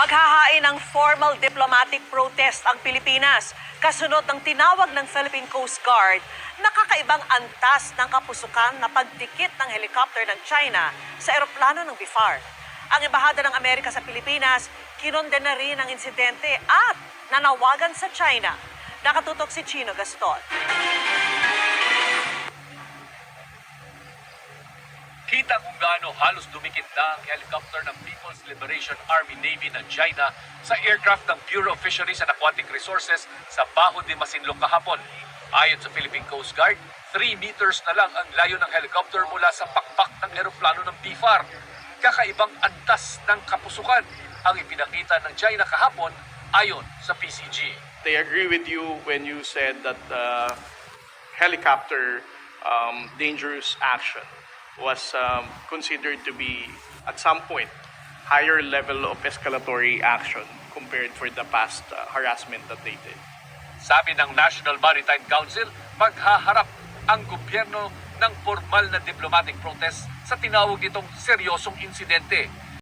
Maghahain ng formal diplomatic protest ang Pilipinas kasunod ng tinawag ng Philippine Coast Guard na kakaibang antas ng kapusukan na pagdikit ng helicopter ng China sa eroplano ng BIFAR. Ang Embahada ng Amerika sa Pilipinas kinondena rin ang insidente at nanawagan sa China. Nakatutok si Chino Gaston. Kita kung gaano halos dumikit na ang helicopter ng People's Liberation Army Navy ng China sa aircraft ng Bureau of Fisheries and Aquatic Resources sa Baho de Masinloc kahapon. Ayon sa Philippine Coast Guard, 3 meters na lang ang layo ng helicopter mula sa pakpak ng eroplano ng BFAR. Kakaibang antas ng kapusukan ang ipinakita ng China kahapon ayon sa PCG. they agree with you when you said that uh, helicopter um, dangerous action was um, considered to be at some point higher level of escalatory action compared for the past uh, harassment that they did. Sabi ng National Maritime Council, maghaharap ang gobyerno ng formal na diplomatic protest sa tinawag nitong seryosong insidente.